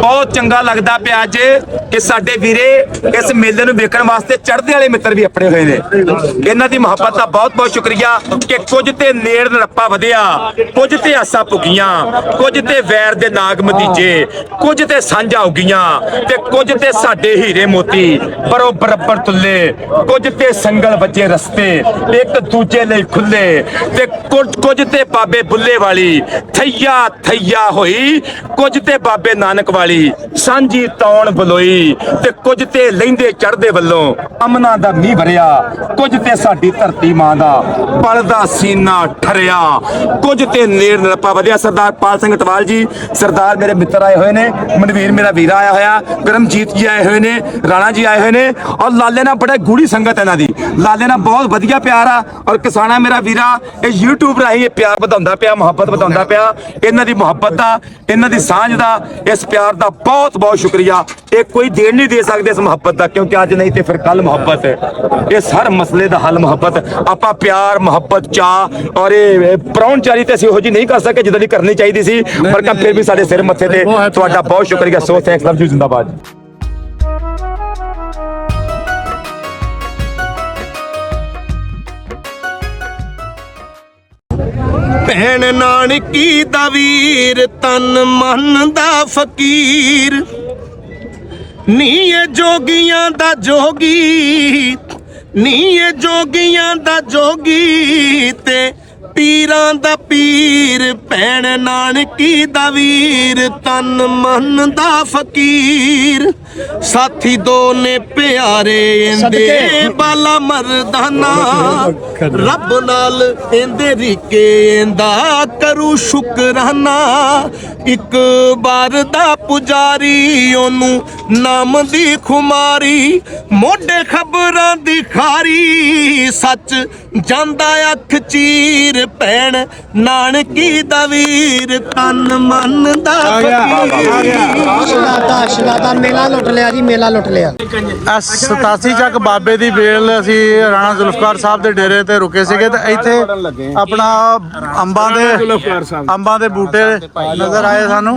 ਬਹੁਤ ਚੰਗਾ ਲੱਗਦਾ ਪਿਆ ਅੱਜ ਕਿ ਸਾਡੇ ਵੀਰੇ ਇਸ ਮੇਲੇ ਨੂੰ ਵੇਖਣ ਵਾਸਤੇ ਚੜ੍ਹਦੇ ਵਾਲੇ ਮਿੱਤਰ ਵੀ ਆਪਣੇ ਹੋਏ ਨੇ। ਇਹਨਾਂ ਦੀ ਮੁਹੱਬਤ ਦਾ ਬਹੁਤ ਬਹੁਤ ਸ਼ੁਕਰੀਆ ਕਿ ਕੁਝ ਤੇ ਨੇੜ ਨਰਪਾ ਵਧਿਆ, ਕੁਝ ਤੇ ਆਸਾਂ ਪੁਗੀਆਂ ਕੁਝ ਤੇ ਵੈਰ ਦੇ ਨਾਗ ਮਤੀਜੇ ਕੁਝ ਤੇ ਸਾਂਝਾ ਉਗੀਆਂ ਤੇ ਕੁਝ ਤੇ ਸਾਡੇ ਹੀਰੇ ਮੋਤੀ ਪਰੋ ਬਰਬਰ ਤੁੱਲੇ, ਕੁਝ ਤੇ ਸੰਗਲ ਵੱਜੇ ਰਸਤੇ, ਇੱਕ ਦੂਜੇ ਲਈ ਖੁੱਲੇ ਤੇ ਕੁਝ ਕੁਝ ਤੇ ਬਾਬੇ ਬੁੱਲੇ ਵਾਲੀ ਥਈਆ ਥਈਆ ਹੋਈ, ਕੁਝ ਤੇ ਬਾਬੇ ਨਾਨਕ ਵਾਲੀ ਸਾਂਝੀ ਤੌਣ ਬਲੋਈ ਤੇ ਕੁਝ ਤੇ ਲੈਂਦੇ ਚੜਦੇ ਵੱਲੋਂ ਅਮਨਾ ਦਾ ਮੀਂਹ ਭਰਿਆ ਕੁਝ ਤੇ ਸਾਡੀ ਧਰਤੀ ਮਾਂ ਦਾ ਪਲਦਾ ਸੀਨਾ ਠਰਿਆ, ਕੁਝ ਤੇ ਨੇੜ ਨਰਪਾ ਵਧਿਆ। ਸਰਦਾਰ ਪਾਲ ਸਿੰਘ ਟਵਾਲ ਜੀ, ਸਰਦਾਰ ਮੇਰੇ ਮਿੱਤਰ ਆਏ ਹੋਏ ਨੇ, ਮਨਵੀਰ ਮੇਰਾ ਵੀਰਾ ਆਇਆ ਹੋਇਆ ਕਰਮਜੀਤ ਜੀ ਆਏ ਹੋਏ ਨੇ, ਰਾਣਾ ਜੀ ਆਏ ਹੋਏ ਨੇ, ਔਰ ਲਾਲੇ ਨਾਲ ਬੜਾ ਗੂੜੀ ਸੰਗਤ ਇਹਨਾਂ ਦੀ। ਲਾਲੇ ਨਾਲ ਬਹੁਤ ਵਧੀਆ ਪਿਆਰ ਆ, ਔਰ ਕਿਸਾਨਾ ਮੇਰਾ ਵੀਰਾ, ਇਹ YouTube ਰਾਹੀਂ ਇਹ ਪਿਆਰ ਵਧਾਉਂਦਾ ਪਿਆ, ਮੁਹੱਬਤ ਵਧਾਉਂਦਾ ਪਿਆ। ਇਹਨਾਂ ਦੀ ਮੁਹੱਬਤ ਦਾ, ਇਹਨਾਂ ਦੀ ਸਾਂਝ ਦਾ, ਇਸ ਪਿਆਰ ਦਾ ਬਹੁਤ ਬਹੁਤ ਸ਼ੁਕਰੀਆ। ਇਹ ਕੋਈ ਦੇਣ ਨਹੀਂ ਦੇ ਸਕਦੇ ਇਸ ਮੁਹੱਬਤ ਦਾ ਕਿਉਂਕਿ ਅੱਜ ਨਹੀਂ ਤੇ ਫਿਰ ਕੱਲ ਮੁਹੱਬਤ ਹੈ। ਇਸ ਹਰ ਮਸਲੇ ਦਾ ਹੱਲ ਮੁਹੱਬਤ। ਆਪਾਂ ਪਿਆਰ ਮੁਹੱਬਤ ਚਾਹ ਔਰ ਇਹ ਪ੍ਰਾਹੁਣਚਾਰੀ ਤੇ ਅਸੀਂ ਉਹੋ ਜੀ ਨਹੀਂ ਕਰ ਸਕੇ ਜਿੱਦਾਂ ਦੀ ਕਰਨੀ ਚਾਹੀਦੀ ਸੀ। ਪਰ ਕੰਮ ਫਿਰ ਵੀ ਸਾਡੇ ਸਿਰ ਮੱਥੇ ਤੇ ਤੁਹਾਡਾ ਬਹੁਤ ਸ਼ੁਕਰੀਆ। ਸੋ ਥੈਂਕਸ ਲਵ ਯੂ ਜ਼ਿੰਦਾਬਾਦ। ਭੈਣ ਨਾਨਕੀ ਦਾ ਵੀਰ, ਤਨ ਮਨ ਦਾ ਫਕੀਰ। ਨੀਏ ਜੋਗੀਆਂ ਦਾ ਜੋਗੀ, ਨੀਏ ਜੋਗੀਆਂ ਦਾ ਜੋਗੀ ਤੇ ਪੀਰਾਂ ਦਾ ਪੀਰ ਭੈਣ ਨਾਨਕੀ ਦਾ ਵੀਰ ਤਨ ਮਨ ਦਾ ਫਕੀਰ। ਸਾਥੀ ਦੋ ਨੇ ਪਿਆਰੇ ਇਹਦੇ ਬਾਲਾ ਮਰਦਾਨਾ। ਰੱਬ ਨਾਲ ਇਹਦੇ ਰੀਕੇ ਇਹਦਾ ਕਰੂ ਸ਼ੁਕਰਾਨਾ। ਇੱਕ ਬਾਰ ਦਾ ਪੁਜਾਰੀ ਉਹਨੂੰ ਨਾਮ ਦੀ ਖੁਮਾਰੀ ਮੋਢੇ ਖਬਰਾਂ ਦੀ ਖਾਰੀ। ਸੱਚ ਜਾਂਦਾ ਅੱਖ ਚੀਰ ਭੈਣ ਨਾਨਕੀ ਦਾ ਵੀਰ ਤਨ ਮਨ ਦਾ ਫਕੀਰ। ਸ਼ਲਾਦਾ ਸ਼ਲਾਦਾ ਮੇਲਾ ਲੁੱਟ ਲਿਆ ਜੀ ਮੇਲਾ ਲੁੱਟ ਲਿਆ। ਇਹ 87 ਚੱਕ ਬਾਬੇ ਦੀ ਵੇਲ ਅਸੀਂ ਰਾਣਾ ਜ਼ੁਲਫਕਾਰ ਸਾਹਿਬ ਦੇ ਡੇਰੇ ਤੇ ਰੁਕੇ ਸੀਗੇ ਤੇ ਇੱਥੇ ਆਪਣਾ ਅੰਬਾਂ ਦੇ ਅੰਬਾਂ ਦੇ ਬੂਟੇ ਨਜ਼ਰ ਆਏ ਸਾਨੂੰ।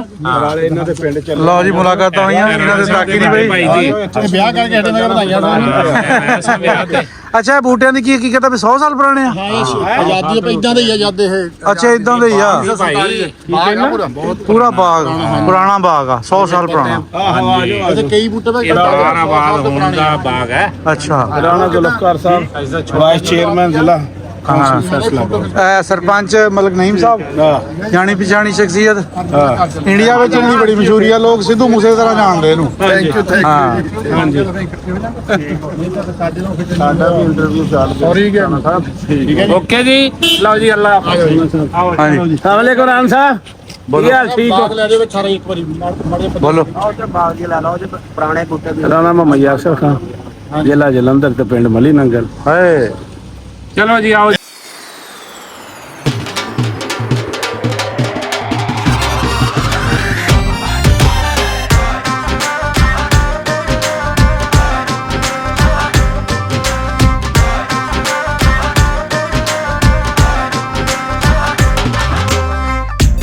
ਲਓ ਜੀ ਮੁਲਾਕਾਤਾਂ ਹੋਈਆਂ। ਇਹਨਾਂ ਦੇ ਤਾਕੀ ਨਹੀਂ ਬਈ। ਵਿਆਹ ਕਰਕੇ ਹਟੇ ਮੈਂ ਵਧਾਈਆਂ ਅੱਛਾ ਇਹ ਬੂਟਿਆਂ ਦੀ ਕੀ ਹਕੀਕਤ ਹੈ ਵੀ 100 ਸਾਲ ਪੁਰਾਣੇ ਆ? ਆਜ਼ਾਦੀ ਪਈ ਇਦਾਂ ਦੇ ਹੀ ਆਜ਼ਾਦੇ ਇਹ ਅੱਛਾ ਇਦਾਂ ਦੇ ਹੀ ਆ। ਪੂਰਾ। ਬਾਗ ਪੁਰਾਣਾ ਬਾਗ ਆ 100 ਸਾਲ ਪੁਰਾਣਾ। ਇਹਦੇ ਕਈ ਬੂਟੇ ਪਾ ਸਾਰਾ ਬਾਗ ਹੋਣ ਦਾ ਬਾਗ ਹੈ। ਅੱਛਾ। ਰਾਣਾ ਜ਼ੁਲਫਕਾਰ ਸਾਹਿਬ ਵਾਈਸ ਚੇਅਰਮੈਨ ਜ਼ਿਲ੍ਹਾ। ਹਾਂ। ਇਹ ਸਰਪੰਚ ਮਲਕ ਨਈਮ ਸਾਹਿਬ ਜਾਣੀ ਪਛਾਣੀ ਸ਼ਖਸੀਅਤ। ਇੰਡੀਆ ਵਿੱਚ ਇਹਦੀ ਬੜੀ ਮਸ਼ਹੂਰੀ ਆ ਲੋਕ ਸਿੱਧੂ ਮੂਸੇ ਦੀ ਤਰ੍ਹਾਂ ਜਾਣਦੇ ਇਹਨੂੰ। ਥੈਂਕ ਯੂ ਥੈਂਕ ਹਾਂ। ਸਾਡਾ ਵੀ ਇੰਟਰਵਿਊ ਚੱਲ ਰਿਹਾ ਸੌਰੀ ਗਿਆ ਠੀਕ ਹੈ ਜੀ। ਓਕੇ ਜੀ। ਲਓ ਜੀ ਅੱਲਾ ਹਾਫਿਜ਼। ਹਾਂਜੀ। ਸਾਹਮਣੇ ਕੁਰਾਨ ਸਾਹਿਬ। ਕੀ ਹਾਲ ਠੀਕ ਬਾਗ ਲੈ ਦੇ ਵਿੱਚ ਸਾਰਾ ਇੱਕ ਵਾਰੀ ਮੜੇ ਬੋਲੋ। ਰਾਣਾ ਮੁਹੰਮਦ ਯਾਸਰ ਖਾਨ ਜ਼ਿਲ੍ਹਾ ਜਲੰਧਰ ਤੇ ਪਿੰਡ ਮਲੀ ਨੰਗਲ। ਹਾਏ। ਚਲੋ ਜੀ ਆਓ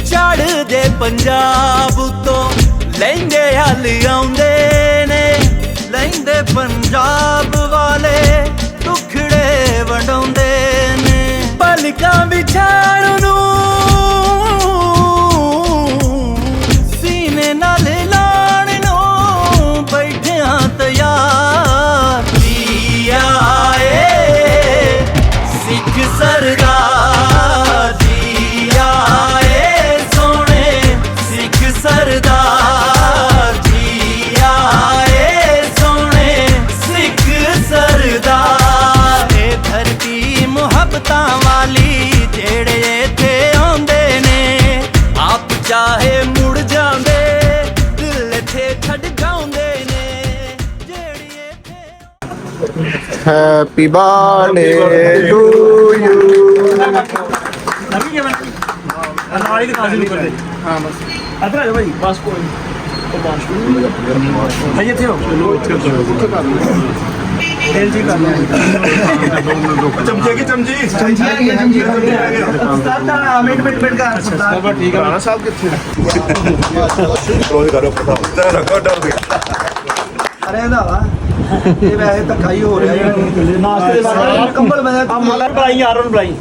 ਚੜ੍ਹਦੇ ਪੰਜਾਬ ਤੋਂ ਲਹਿੰਦੇ ਹਲ ਨੇ ਪਲਕਾਂ ਹੈਪੀ ਬਰਥਡੇ ਟੂ ਯੂ ਚਮਚੇ ਕੀ ਚਮਚੀ ਰਾਣਾ ਸਾਹਿਬ ਕਿੱਥੇ ਰੋਜ਼ ਕਰੋ ਪਤਾ ਰੱਖੋ ਡਰ ਗਿਆ ਸਾਰਿਆਂ ਦਾ ਵਾ। ਇਹ ਵੈਸੇ ਧੱਕਾ ਹੀ ਹੋ ਰਿਹਾ ਹੈ ਨਾਸਤੇ ਦੇ ਬਾਅਦ ਕੰਬਲ ਮੈਂ ਮਲਰ ਬੁਲਾਈ ਯਾਰ ਉਹਨੂੰ ਬੁਲਾਈ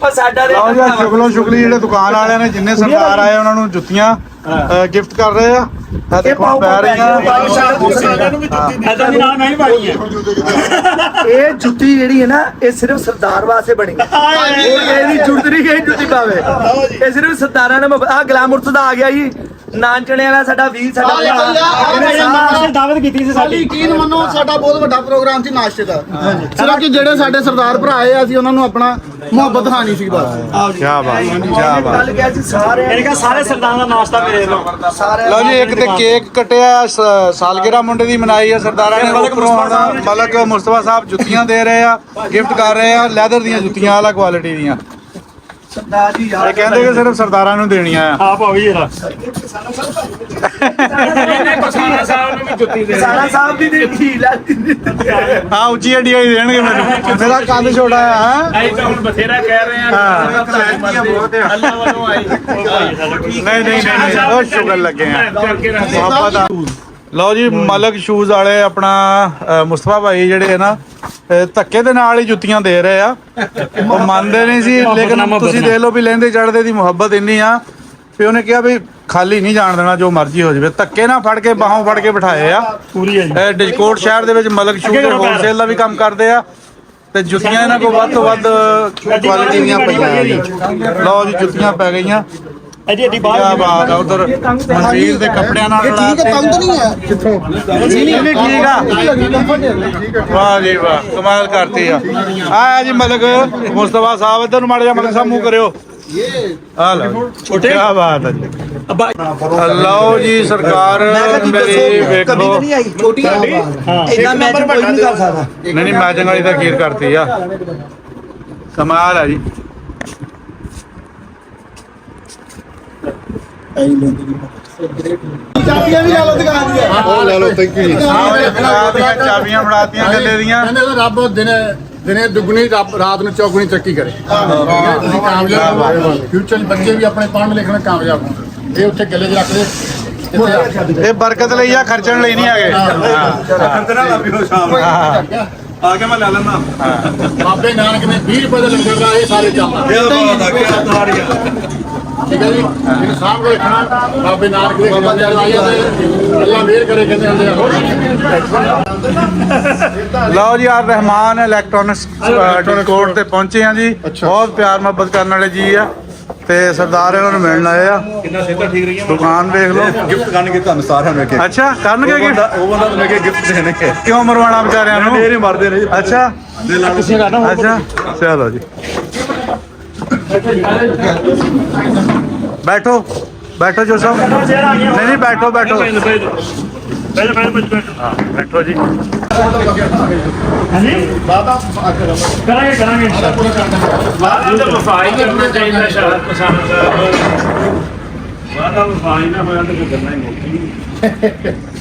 ਪਰ ਸਾਡਾ ਦੇ ਲਓ ਜੀ ਆਹ ਸ਼ੁਕਲੋ ਸ਼ੁਕਲੀ ਜਿਹੜੇ ਦੁਕਾਨ ਵਾਲਿਆਂ ਨੇ ਜਿੰਨੇ ਸਰਦਾਰ ਆਏ ਉਹਨਾਂ ਨੂੰ ਜੁੱਤੀਆਂ ਗਿਫਟ ਕਰ ਰਹੇ ਆ। ਇਹ ਦੇਖੋ ਪੈ ਰਹੀਆਂ। ਇਹ ਜੁੱਤੀ ਜਿਹੜੀ ਹੈ ਨਾ ਇਹ ਸਿਰਫ ਸਰਦਾਰ ਵਾਸਤੇ ਬਣੀ ਹੈ। ਇਹਦੀ ਜੁੱਤ ਨਹੀਂ ਗਈ ਜੁੱਤੀ ਪਾਵੇ। ਇਹ ਸਿਰਫ ਸਰਦਾਰਾਂ ਨੇ ਆ ਗਲਾਮੁਰਤ ਦਾ ਆ ਗਿਆ ਜੀ। ਨਾਨਚਣੇ ਵਾਲਾ ਸਾਡਾ ਵੀਰ ਸਾਡਾ ਭਰਾ। ਦਾਵਤ ਕੀਤੀ ਸੀ ਸਾਡੀ। ਯਕੀਨ ਮੰਨੋ ਸਾਡਾ ਬਹੁਤ ਵੱਡਾ ਪ੍ਰੋਗਰਾਮ ਸੀ ਨਾਸ਼ਤੇ ਦਾ। ਸਿਰਫ ਕਿ ਜਿਹੜੇ ਸਾਡੇ ਸਰਦਾਰ ਭਰਾ ਆਏ ਆ, ਅਸੀਂ ਉਹਨਾਂ ਨੂੰ ਆਪਣਾ ਮੁਹੱਬਤ ਦਿਖਾਣੀ ਸੀ ਬਸ। ਕੀ ਬਾਤ ਕੀ ਬਾਤ ਗੱਲ ਕਿਹਾ ਸੀ ਸਾਰੇ ਇਹਨੇ ਸਾਰੇ ਸਰਦਾਰਾਂ ਦਾ ਨਾਸ਼ਤਾ ਮੇਰੇ ਵੱਲੋਂ ਸਾਰੇ ਲਓ ਜੀ ਇੱਕ ਤੇ ਕੇਕ ਕਟਿਆ ਸਾਲਗਿਰਾ ਮੁੰਡੇ ਦੀ ਮਨਾਈ ਆ ਸਰਦਾਰਾਂ ਨੇ ਮਲਕ ਮੁਸਤਫਾ ਸਾਹਿਬ ਜੁੱਤੀਆਂ ਦੇ ਰਹੇ ਆ ਗਿਫਟ ਕਰ ਰਹੇ ਆ ਲੈਦਰ ਦੀਆਂ ਜੁੱਤੀਆਂ ਵਾਲਾ ਕੁਆਲਿਟੀ ਦੀਆਂ। ਸਰਦਾਰ ਜੀ ਇਹ ਯਾਰ ਕਹਿੰਦੇ ਕਿ ਸਿਰਫ ਸਰਦਾਰਾਂ ਨੂੰ ਦੇਣੀਆਂ ਆ। ਸਾਰਾ ਸਾਹਿਬ ਦੀ ਦੇਖੀ ਲੈ। ਹਾਂ ਉੱਚੀ ਹੱਡੀਆਂ ਹੀ ਦੇਣਗੇ ਮੈਨੂੰ। ਮੇਰਾ ਕੰਨ ਛੋਟਾ ਆ ਹਾਂ। ਨਹੀਂ ਨਹੀਂ ਨਹੀਂ ਨਹੀਂ, ਬਹੁਤ ਸ਼ੁਕਰ ਲੱਗੇ ਆ। ਮੁਹੱਬਤ ਆ। ਲਓ ਜੀ ਮਲਕ ਸ਼ੂਜ਼ ਵਾਲੇ ਆਪਣਾ ਮੁਸਤਫਾ ਭਾਈ ਜਿਹੜੇ ਹੈ ਨਾ ਧੱਕੇ ਦੇ ਨਾਲ ਹੀ ਜੁੱਤੀਆਂ ਦੇ ਰਹੇ ਆ। ਉਹ ਮੰਨਦੇ ਨਹੀਂ ਸੀ ਲੇਕਿਨ ਤੁਸੀਂ ਦੇਖ ਲਓ ਵੀ ਲੈਂਦੇ ਚੜਦੇ ਦੀ ਮੁਹੱਬਤ ਇੰਨੀ ਆ ਵੀ ਉਹਨੇ ਕਿਹਾ ਵੀ ਖਾਲੀ ਨਹੀਂ ਜਾਣ ਦੇਣਾ ਜੋ ਮਰਜ਼ੀ ਹੋ ਜਾਵੇ। ਧੱਕੇ ਨਾਲ ਫੜ ਕੇ ਬਾਹੋਂ ਫੜ ਕੇ ਬਿਠਾਏ ਆ। ਪੂਰੀ ਹੈ ਡਿਜਕੋਟ ਸ਼ਹਿਰ ਦੇ ਵਿੱਚ ਮਲਕ ਸ਼ੂਜ਼ ਹੋਲਸੇਲ ਦਾ ਵੀ ਕੰਮ ਕਰਦੇ ਆ। ਤੇ ਜੁੱਤੀਆਂ ਇਹਨਾਂ ਕੋਲ ਵੱਧ ਤੋਂ ਵੱਧ ਕੁਆਲਿਟੀ ਦੀਆਂ ਪਈਆਂ ਆ ਜੀ। ਲਓ ਜੀ ਜੁੱਤੀਆਂ ਪੈ ਗਈਆਂ। ਅਜੀ ਅਜੀ ਬਾਹਰ ਬਾਤ ਆ ਉਧਰ ਮਨਵੀਰ ਦੇ ਕੱਪੜਿਆਂ ਨਾਲ ਠੀਕ ਹੈ ਤੰਗ ਨਹੀਂ ਹੈ। ਕਿੱਥੋਂ? ਨਹੀਂ ਨਹੀਂ ਠੀਕ ਆ ਵਾਹ ਜੀ ਵਾਹ ਕਮਾਲ ਕਰਤੀ ਆ। ਆ ਜੀ ਮਲਕ ਮੁਸਤਫਾ ਸਾਹਿਬ ਇਧਰ ਨੂੰ ਮਾੜਾ ਜਿਹਾ ਮਲਕ ਸਾਹਿਬ ਮੂੰਹ ਕਰਿਓ। ਆ ਲਓ ਛੋਟੇ? ਕੀ ਬਾਤ ਹੈ ਜੀ। ਲਓ ਜੀ ਸਰਕਾਰ ਮੇਰੀ ਵੇਖੋ। ਨਹੀਂ ਆਈ ਛੋਟੀ ਹਾਂ। ਇਦਾਂ ਮੈਚ ਕੋਈ ਨਹੀਂ ਕਰ ਸਕਦਾ। ਨਹੀਂ ਨਹੀਂ ਮੈਚਿੰਗ ਵਾਲੀ ਤਾਂ ਖੀਰ ਕਰਤੀ ਆ। ਕਮਾਲ ਆ ਜੀ। ਚਾਬੀਆਂ ਵੀ ਲੈ ਲਓ ਦੁਕਾਨ ਦੀਆਂ। ਉਹ ਲੈ ਲਓ ਥੈਂਕ ਯੂ ਦੀਆਂ ਚਾਬੀਆਂ ਫੜਾਤੀਆਂ ਗੱਲੇ ਦੀਆਂ। ਕਹਿੰਦੇ ਤਾਂ ਰੱਬ ਦਿਨੇ ਦਿਨੇ ਦੁਗਣੀ ਰੱਬ ਰਾਤ ਨੂੰ ਚੌਗਣੀ ਤਰੱਕੀ ਕਰੇ। ਤੁਸੀਂ ਕਾਮਯਾਬ ਫਿਊਚਰ ਚ ਬੱਚੇ ਵੀ ਆਪਣੇ ਪੜ੍ਹਨ ਲਿਖਣ ਕਾਮਯਾਬ ਹੋਣ। ਇਹ ਉੱਥੇ ਗੱਲੇ 'ਚ ਰੱਖਦੇ ਇੱਥੇ ਰੱਖ। ਇਹ ਬਰਕਤ ਲਈ ਆ ਖਰਚਣ ਲਈ ਨਹੀਂ ਹੈਗੇ। ਆ ਕੇ ਮੈਂ ਲੈ ਲੈਣਾ ਬਾਬੇ ਨਾਨਕ ਨੇ 20 ਰੁਪਏ ਦਾ ਲੰਗਰ ਦਾ ਇਹ ਸਾਰੇ ਚੱਲਦਾ। ਠੀਕ ਹੈ ਜੀ? ਇਹ ਸਾਹਮਣੇ ਰੱਖਣਾ ਬਾਬੇ ਨਾਨਕ ਦੇ ਖਿਲਾਫ ਆਇਆ ਤੇ ਅੱਲਾ ਮਿਹਰ ਕਰੇ ਕਹਿੰਦੇ ਹੁੰਦੇ ਆ। ਲਓ ਜੀ ਆਰ ਰਹਿਮਾਨ ਇਲੈਕਟ੍ਰੋਨਿਕਸ ਕੋਰਟ ਤੇ ਪਹੁੰਚੇ ਆ ਜੀ। ਬਹੁਤ ਪਿਆਰ ਮੁਹੱਬਤ ਕਰਨ ਵਾਲੇ ਜੀ ਆ ਤੇ ਸਰਦਾਰ ਇਹਨਾਂ ਨੂੰ ਮਿਲਣ ਆਏ ਆ। ਕਿੰਨਾ ਸਿੱਧਾ ਠੀਕ ਰਹੀਆਂ? ਦੁਕਾਨ ਵੇਖ ਲਓ। ਗਿਫਟ ਕਰਨਗੇ ਤੁਹਾਨੂੰ ਸਾਰਿਆਂ ਨੂੰ ਇੱਕ ਇੱਕ। ਅੱਛਾ ਕਰਨਗੇ ਕੀ ਉਹ ਬੰਦਾ ਤੁਹਾਨੂੰ ਇੱਕ ਗਿਫਟ ਦੇਣਗੇ। ਕਿਉਂ ਮਰਵਾਣਾ ਵਿਚਾਰਿਆਂ ਨੂੰ? ਇਹ ਨਹੀਂ ਮਰਦੇ ਨੇ ਜੀ। ਅੱਛਾ। ਅੱਛਾ। ਚਲੋ ਜੀ। ਬੈਠੋ ਬੈਠੋ ਜੋ ਸਭ ਨਹੀਂ ਨਹੀਂ, ਬੈਠੋ ਬੈਠੋ। ਹਾਂ, ਬੈਠੋ ਜੀ। ਕਰਾਂਗੇ ਕਰਾਂਗੇ ਪੂਰਾ ਕਰ ਵਫਾਈ ਕਰਨਾ ਚਾਹੀਦਾ ਸ਼ਾਇਦ ਕਿਸਾਨ ਸਾਹਿਬ ਵਫਾਈ ਨਾ ਹੋਇਆ ਤਾਂ ਕਰਨਾ ਹੀ ਮੁੱਕੀ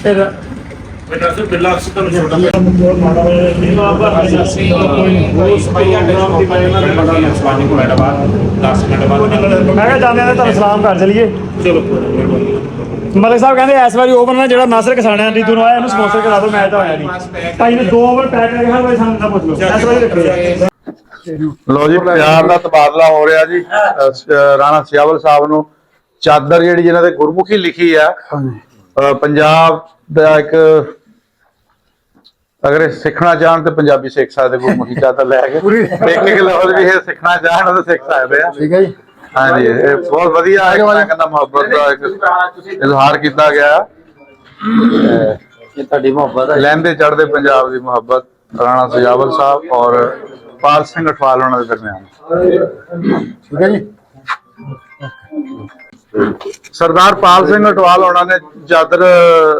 ਫਿਰ ਬੇਟਾ ਸੇ ਬਿੱਲਾ ਅਕਸਰ ਛੋਟਾ ਬਹੁਤ ਮਾੜਾ ਹੋਇਆ ਨਹੀਂ ਬਾਬਾ ਅਸੀਂ ਉਹ ਸਪਾਈਆਂ ਡਰਾਮ ਦੀ ਵਜ੍ਹਾ ਨਾਲ ਬੜਾ ਨੁਕਸਾਨ ਹੋਇਆ ਬਾਅਦ 10 ਮਿੰਟ ਬਾਅਦ। ਮੈਂ ਕਿਹਾ ਜਾਂਦੇ ਨੇ ਤੁਹਾਨੂੰ ਸਲਾਮ ਕਰ ਚਲੀਏ। ਚਲੋ ਮਿਹਰਬਾਨੀ। ਮਲਕ ਸਾਹਿਬ ਕਹਿੰਦੇ ਇਸ ਵਾਰੀ ਓਵਰ ਨਾਲ ਜਿਹੜਾ ਨਾਸਰ ਕਸਾਣਿਆਂ ਦੀ ਨੂੰ ਆਇਆ ਇਹਨੂੰ ਸਪਾਂਸਰ ਕਰਾ ਦਿਓ ਮੈਚ ਤਾਂ ਹੋਇਆ ਨਹੀਂ। ਭਾਈ ਨੇ ਦੋ ਓਵਰ ਪੈਕ ਕਰਕੇ ਹਰ ਵਾਰੀ ਸਾਨੂੰ ਨਾ ਪੁੱਛ ਲਓ। ਇਸ ਵਾਰੀ ਰੱਖਿਓ ਲੋ ਜੀ ਪਿਆਰ ਦਾ ਤਬਾਦਲਾ ਹੋ ਰਿਹਾ ਜੀ। ਰਾਣਾ ਸਿਆਵਲ ਸਾਹਿਬ ਨੂੰ ਚਾਦਰ ਜਿਹੜੀ ਜਿਹਨਾਂ ਦੇ ਗੁਰਮੁਖੀ ਲਿਖੀ ਆ। ਪੰਜਾਬ ਦਾ ਇੱਕ ਅਗਰ ਇਹ ਸਿੱਖਣਾ ਚਾਹਣ ਤੇ ਪੰਜਾਬੀ ਸਿੱਖ ਸਕਦੇ ਗੁਰਮੁਖੀ ਚਾਦਰ ਲੈ ਕੇ। ਇੱਕ ਇੱਕ ਲਫ਼ਜ਼ ਵੀ ਇਹ ਸਿੱਖਣਾ ਚਾਹਣ ਤਾਂ ਸਿੱਖ ਸਕਦੇ ਆ। ਠੀਕ ਹੈ ਜੀ। ਹਾਂਜੀ ਇਹ ਬਹੁਤ ਵਧੀਆ ਹੈ ਮੈਂ ਕਹਿੰਦਾ ਮੁਹੱਬਤ ਦਾ ਇੱਕ ਇਜ਼ਹਾਰ ਕੀਤਾ ਗਿਆ। ਇਹ ਤੁਹਾਡੀ ਮੁਹੱਬਤ ਹੈ ਲਹਿੰਦੇ ਚੜ੍ਹਦੇ ਪੰਜਾਬ ਦੀ ਮੁਹੱਬਤ ਰਾਣਾ ਸਜਾਵਲ ਸਾਹਿਬ ਔਰ ਪਾਲ ਸਿੰਘ ਅਠਵਾਲ ਉਹਨਾਂ ਦੇ ਦਰਮਿਆਨ। ਠੀਕ ਹੈ ਜੀ। ਸਰਦਾਰ ਪਾਲ ਸਿੰਘ ਅਟਵਾਲ ਉਹਨਾਂ ਨੇ ਚਾਦਰ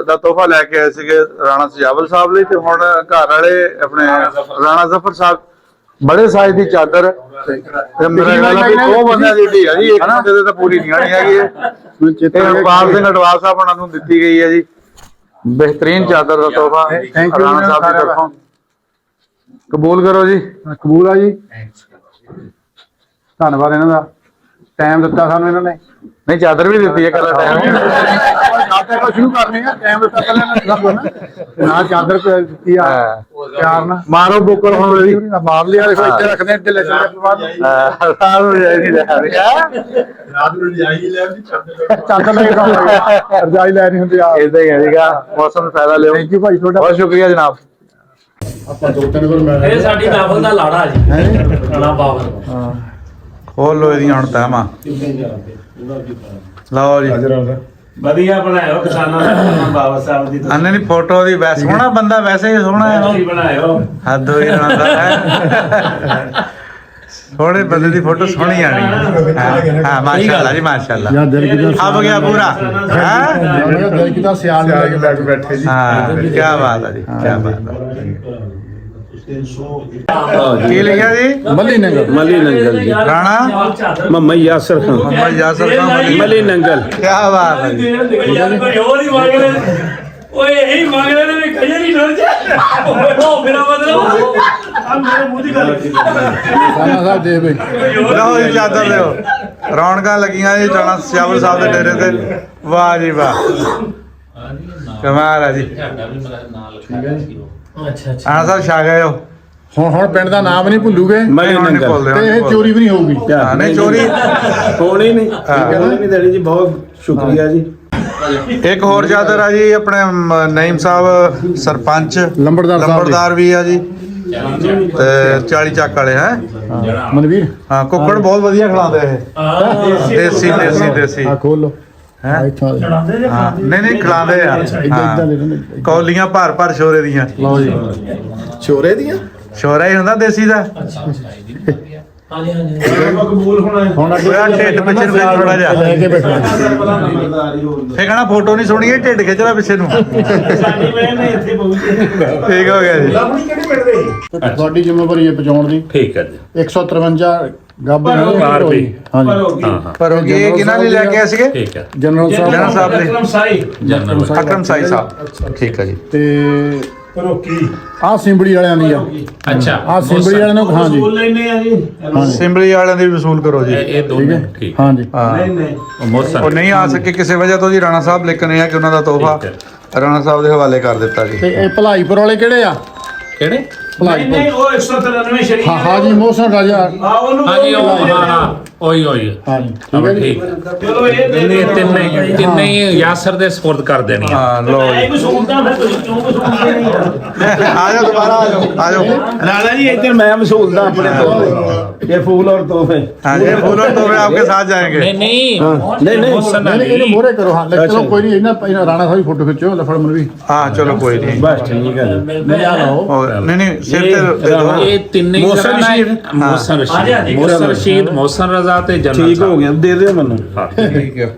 ਦਾ ਤੋਹਫਾ ਲੈ ਕੇ ਆਏ ਸੀਗੇ ਰਾਣਾ ਸਜਾਵਲ ਸਾਹਿਬ ਲਈ ਤੇ ਹੁਣ ਘਰ ਵਾਲੇ ਆਪਣੇ ਰਾਣਾ ਜ਼ਫਰ ਸਾਹਿਬ ਬੜੇ ਸਾਈਜ਼ ਦੀ ਚਾਦਰ ਤੇ ਮੇਰੇ ਨਾਲ ਵੀ ਦੋ ਬੰਦਿਆਂ ਦੀ ਢੀ ਆ ਜੀ ਇੱਕ ਬੰਦੇ ਦੇ ਤਾਂ ਪੂਰੀ ਨਹੀਂ ਆਣੀ ਹੈਗੀ। ਤੇ ਪਾਲ ਸਿੰਘ ਅਟਵਾਲ ਸਾਹਿਬ ਉਹਨਾਂ ਨੂੰ ਦਿੱਤੀ ਗਈ ਹੈ ਜੀ। ਬਿਹਤਰੀਨ ਚਾਦਰ ਦਾ ਤੋਹਫਾ ਰਾਣਾ ਸਾਹਿਬ ਦਾ। ਤਰਫੋਂ। ਕਬੂਲ ਕਰੋ ਜੀ। ਕਬੂਲ ਆ ਜੀ। ਧੰਨਵਾਦ ਇਹਨਾਂ ਦਾ। ਟਾਈਮ ਦਿੱਤਾ ਸਾਨੂੰ ਇਹਨਾਂ ਨੇ। ਨਹੀਂ ਚਾਦਰ ਵੀ ਦਿੱਤੀ ਹੈ ਕੱਲਾ ਟਾਈਮ ਨਾਟਕ ਕੋ ਸ਼ੁਰੂ ਕਰਨੇ ਆ ਟਾਈਮ ਦਿੱਤਾ ਪਹਿਲਾਂ ਇਹਨਾਂ ਨੇ ਨਾ। ਨਾ ਚਾਦਰ ਦਿੱਤੀ ਆ ਪਿਆਰ ਨਾਲ। ਮਾਰੋ ਬੁੱਕਰ ਹੁਣ ਮੇਰੀ ਮਾਰ ਲਿਆ ਦੇਖੋ ਇੱਥੇ ਰੱਖਦੇ ਇੱਥੇ ਲੈ ਚੱਲੇ ਬਾਅਦ ਸਾਲ ਹੋ ਜਾਈ ਨਹੀਂ ਰਿਹਾ। ਚਾਦਰ ਲੈ ਕੇ ਰਜਾਈ ਲੈ ਨਹੀਂ ਹੁੰਦੀ ਆ। ਇਦਾਂ ਹੀ ਹੈ ਜੀਗਾ ਮੌਸਮ ਦਾ ਫਾਇਦਾ ਲਿਓ। ਥੈਂਕ ਯੂ ਭਾਈ ਤੁਹਾਡਾ ਬਹੁਤ ਸ਼ੁਕਰੀਆ ਜਨਾਬ। ਆਪਾਂ ਦੋ ਤਿੰਨ ਵਾਰ ਮਿਲ ਇਹ ਸਾਡੀ ਨਾਵਲ ਦਾ ਲਾੜਾ ਜੀ। ਰਾਣਾ ਬਾਬਰ ਖੋਲ ਲੋ ਇਹਦੀਆਂ ਹੁਣ ਤੈਮਾ ਲਓ ਜੀ। ਵਧੀਆ ਬਣਾਇਓ ਕਿਸਾਨਾਂ ਦਾ ਬਾਬਾ ਸਾਹਿਬ ਦੀ ਅੰਨੇ ਨਹੀਂ ਫੋਟੋ ਦੀ ਵੈਸੇ ਸੋਹਣਾ ਬੰਦਾ ਵੈਸੇ ਹੀ ਸੋਹਣਾ ਹੈ। ਤੁਸੀਂ ਬਣਾਇਓ। ਹੱਦ ਹੋਈ ਜਾਂਦਾ ਹੈ। ਸੋਹਣੇ ਬੰਦੇ ਦੀ ਫੋਟੋ ਸੋਹਣੀ ਆਣੀ ਹੈ। ਹਾਂ, ਹਾਂ ਮਾਸ਼ਾਅੱਲਾ ਜੀ ਮਾਸ਼ਾਅੱਲਾ। ਯਾ ਦਿਲ ਕਿਦਾ ਆਪ ਗਿਆ ਪੂਰਾ। ਹਾਂ? ਦਿਲ ਕਿਦਾ ਸਿਆਲ ਲੈ ਕੇ ਬੈਠ ਬੈਠੇ ਜੀ। ਹਾਂ ਕੀ ਬਾਤ ਹੈ ਜੀ ਕੀ ਬਾਤ ਹੈ। ਕੀ ਲਿਖਿਆ ਜੀ? ਮੱਲੀ ਨੰਗਲ। ਮਲੀ ਨੰਗਲ ਜੀ। ਰਾਣਾ? ਮਮਾ ਯਾਸਰ ਖਾਨ। ਮੁਹੰਮਦ ਯਾਸਰ ਖਾਨ ਮਲੀ ਮਲੀ ਨੰਗਲ। ਕੀ ਬਾਤ ਹੈ ਜੀ। ਯਾਰ ਕੋਈ ਹੋਰ ਹੀ ਮੰਗ ਲੈ। ਓਏ ਇਹੀ ਮੰਗ ਲੈ ਨੇ ਵੀ ਖਜਰ ਹੀ ਡਰ ਜਾ। ਉਹ ਮੇਰਾ ਮਤਲਬ ਆ। ਮੇਰੇ ਮੂੰਹ ਦੀ ਗੱਲ ਸਾਨਾ ਸਾਹਿਬ ਦੇ ਬਈ ਲਓ ਜੀ ਚਾਦਰ ਲਿਓ। ਰੌਣਕਾਂ ਲੱਗੀਆਂ ਜੀ ਚਾਣਾ ਸਿਆਵਲ ਸਾਹਿਬ ਦੇ ਡੇਰੇ ਤੇ। ਵਾਹ ਜੀ ਵਾਹ। ਕਮਾਲ ਹੈ ਜੀ। ਅੱਛਾ ਅੱਛਾ। ਆਣਾ ਸਾਹਿਬ ਛਾ ਗਏ ਹੋ ਹੁਣ ਹੁਣ ਪਿੰਡ ਦਾ ਨਾਮ ਨਹੀਂ ਭੁੱਲੂਗੇ? ਹੁਣ ਨਹੀਂ ਭੁੱਲਦੇ, ਹੁਣ ਤੇ ਨਹੀਂ ਇਹ। ਚੋਰੀ ਵੀ ਨਹੀਂ ਹੋਊਗੀ। ਹਾਂ, ਨਹੀਂ ਚੋਰੀ ਹੋਣੀ ਨਹੀਂ। ਹੋਣੀ ਨਹੀਂ ਡੈਡੀ ਜੀ ਬਹੁਤ ਸ਼ੁਕਰੀਆ ਜੀ। ਇੱਕ ਹੋਰ ਚਾਦਰ ਆ ਜੀ ਆਪਣੇ ਮ, ਨਈਮ ਸਾਹਿਬ ਸਰਪੰਚ। ਲੰਬੜਦਾਰ ਸਾਹਿਬ ਦੇ। ਲੰਬੜਦਾਰ ਵੀ ਆ ਜੀ। ਤੇ 40 ਚੱਕ ਵਾਲੇ ਹੈ? ਮਨਵੀਰ? ਹਾਂ ਕੁੱਕੜ ਬਹੁਤ ਵਧੀਆ ਖਿਲਾਉਂਦੇ ਇਹ। ਦੇਸੀ ਦੇਸੀ ਦੇਸੀ। ਆ ਖੋਲ ਲੋ ਹੈਂ? ਇੱਥੋਂ ਜਾ। ਨਹੀਂ ਨਹੀਂ ਖਿਲਾਉਂਦੇ ਆ। ਇੱਦਾਂ ਇੱਦਾਂ ਹਾਂ। ਦੇ ਦਿੰਦੇ ਕੌਲੀਆਂ ਭਰ ਭਰ ਛੋਰੇ ਦੀਆਂ। ਲਓ ਜੀ। ਛੋਰੇ ਦੀਆਂ? ਛੋਰਾ ਹੀ ਹੁੰਦਾ ਦੇਸੀ ਦਾ। ਹਾਂਜੀ ਹਾਂਜੀ। ਕਬੂਲ ਹੋਣਾ ਹੁਣ ਅੱਗੇ ਹੋਇਆ ਢਿੱਡ ਪਿੱਛੇ ਨੂੰ ਫਿਰ ਥੋੜਾ ਜਿਹਾ। ਲੈ ਕੇ ਬੈਠਣਾ। ਫੇ ਕਹਣਾ ਫੋਟੋ ਨਹੀਂ ਸੋਣੀ ਇਹ ਢਿੱਡ ਖਿੱਚਦਾ ਪਿੱਛੇ ਨੂੰ। ਸਾਡੀ ਮੈਂ ਨੇ ਇੱਥੇ ਪਹੁੰਚੇ ਠੀਕ ਹੋ ਗਿਆ ਜੀ। ਆਪਣੀ ਕਿਹੜੀ ਪਿੰਡ ਦੇ? ਤੁਹਾਡੀ ਜ਼ਿੰਮੇਵਾਰੀ ਹੈ ਪਹੁੰਚਾਉਣ ਦੀ। ਠੀਕ ਹੈ ਜੀ। 153 ਗੱਬ ਪਰੋਕਾਰ ਵੀ। ਹਾਂਜੀ। ਪਰ ਉਹ ਇਹ ਕਿਹਨਾਂ ਲਈ ਲੈ ਕੇ ਆਏ ਸੀਗੇ? ਠੀਕ ਹੈ। ਜਨਰਲ ਜਨਰਲ ਸਾਹਿਬ ਸਾਹਿਬ ਨੇ ਅਕਰਮ ਸਾਈ ਅਕਰਮ ਸਾਈ ਸਾਹਿਬ। ਠੀਕ ਹੈ ਜੀ। ਤੇ ਰੋਕੀ ਆਹ ਸਿੰਬੜੀ ਵਾਲਿਆਂ ਦੀ ਆ। ਅੱਛਾ। ਆਹ ਸਿੰਬੜੀ ਵਾਲਿਆਂ ਨੂੰ ਆ ਜੀ। ਸਿੰਬਲੀ ਵਾਲਿਆਂ ਦੀ ਵਸੂਲ ਕਰੋ ਜੀ। ਇਹ ਠੀਕ ਹੈ? ਠੀਕ। ਹਾਂ। ਨਹੀਂ ਨਹੀਂ। ਉਹ ਨਹੀਂ ਆ ਸਕੇ ਕਿਸੇ ਵਜ੍ਹਾ ਤੋਂ ਜੀ ਰਾਣਾ ਸਾਹਿਬ ਲਿਖਨੇ ਆ ਕਿ ਉਹਨਾਂ ਦਾ ਤੋਹਫਾ ਰਾਣਾ ਸਾਹਿਬ ਦੇ ਹਵਾਲੇ ਕਰ ਦਿੱਤਾ ਜੀ। ਤੇ ਇਹ ਭਲਾਈਪੁਰ ਵਾਲੇ ਕਿਹੜੇ ਆ? ਕਿਹੜੇ? ਨਹੀਂ ਭਲਾਈਪੁਰ ਨਹੀਂ ਉਹ 193 ਸ਼ਰੀਫ ਹਾਂ ਹਾਜੀ ਮੋਹਸਨ ਰਾਜਾ। ਆ ਉਹਨੂੰ ਹਾਂਜੀ ਉਹ ਹਾਂ ਹਾਂ। ਉਹੀ ਉਹੀ ਹਾਂਜੀ ਠੀਕ ਹੈ ਜੀ ਠੀਕ ਚਲੋ ਇਹ ਦੇ ਤਿੰਨੇ ਦਿਓ। ਤਿੰਨੇ ਤਿੰਨੇ ਹੀ ਯਾਸਰ ਦੇ ਸਪੁਰਦ ਕਰ ਦੇਣੀ ਆ ਹਾਂ ਲੋ ਇਹ ਜੀ ਮਸੂਲਤਾਂ ਫਿਰ ਤੁਸੀਂ ਕਿਉਂ ਮਸੂਲਤਾਂ ਨਹੀਂ ਆ ਆ ਜਾਓ ਦੁਬਾਰਾ ਆ ਜਾਓ ਆ ਜਾਓ ਰਾਣਾ ਜੀ ਇੱਧਰ ਮੈਂ ਮਸੂਲਦਾ ਆਪਣੇ ਤੋਹਫੇ ਇਹ ਫੂਲ ਔਰ ਤੋਹਫੇ हाँ ये फूल और तोहफे आपके साथ जाएंगे ਨਹੀਂ ਨਹੀਂ ਨਹੀਂ ਨਹੀਂ ਹੁਸਨ ਨਹੀਂ ਨਹੀਂ ਇਹਨੂੰ ਅਲੀ ਮੋਰੇ ਕਰੋ ਹਾਂ ਲੈ ਚਲੋ ਕੋਈ ਨਹੀਂ ਇਹਨਾਂ ਇਹਨਾਂ ਰਾਣਾ ਸਾਹਿਬ ਫੋਟੋ ਖਿੱਚੋ ਲਫੜ ਮਨਵੀ हाँ चलो कोई नहीं ਬਸ ਠੀਕ ਹੈ ਜੀ ਨਹੀਂ ਆ ਲਾਓ और नहीं नहीं सिर ते दे दो ਇਹ ਤਿੰਨੇ ਹੀ ਮੋਹਸਨ ਜਗ੍ਹਾ ਨੇ- ਰਸ਼ੀਦ। ਮੋਹਸਨ ਹਾਂਜੀ, ਹਾਂਜੀ। ਰਸ਼ੀਦ ਮੋਹਸਨ ਰਸ਼ੀਦ ਮੋਹਸਨ ਰਜ਼ਾ ਦਾ ਤੇ ਜਨਰਲ ਠੀਕ ਹੋ ਗਿਆ ਦੇ ਦਿਓ ਮੈਨੂੰ। ਹਾਂ। ਠੀਕ ਹੈ।